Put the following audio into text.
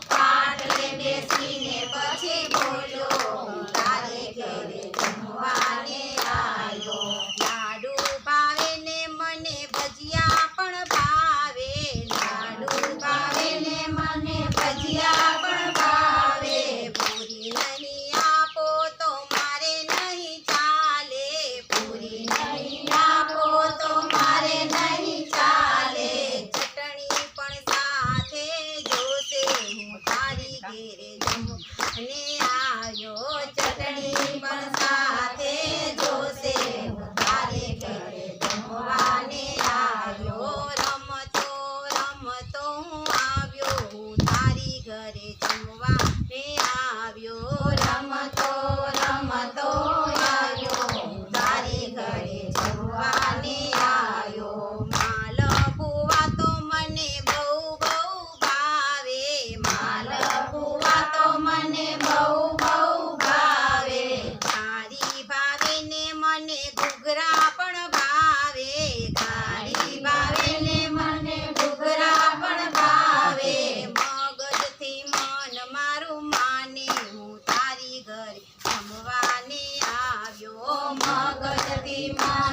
Father, let me see. ઘરે જમવા આવ્યો રમતો Fatima